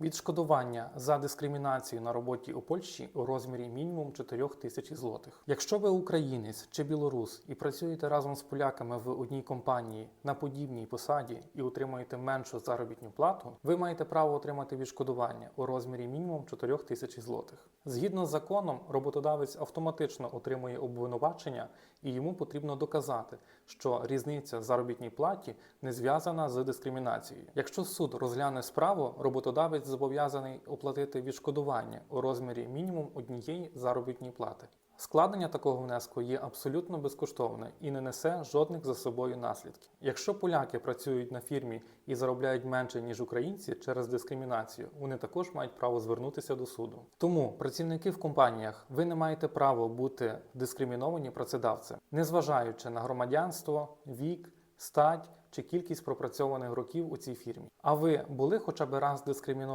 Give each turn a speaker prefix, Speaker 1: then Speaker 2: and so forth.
Speaker 1: Відшкодування за дискримінацію на роботі у Польщі у розмірі мінімум 4 тисяч злотих. Якщо ви українець чи білорус і працюєте разом з поляками в одній компанії на подібній посаді і отримуєте меншу заробітну плату, ви маєте право отримати відшкодування у розмірі мінімум 4 тисяч злотих. Згідно з законом, роботодавець автоматично отримує обвинувачення, і йому потрібно доказати, що різниця заробітній платі не зв'язана з дискримінацією. Якщо суд розгляне справу, роботодавець зобов'язаний оплатити відшкодування у розмірі мінімум однієї заробітної плати. Складення такого внеску є абсолютно безкоштовне і не несе жодних за собою наслідків. Якщо поляки працюють на фірмі і заробляють менше ніж українці через дискримінацію, вони також мають право звернутися до суду. Тому працівники в компаніях ви не маєте права бути дискриміновані працедавцем, незважаючи на громадянство, вік, стать чи кількість пропрацьованих років у цій фірмі. А ви були хоча б раз дискриміновані?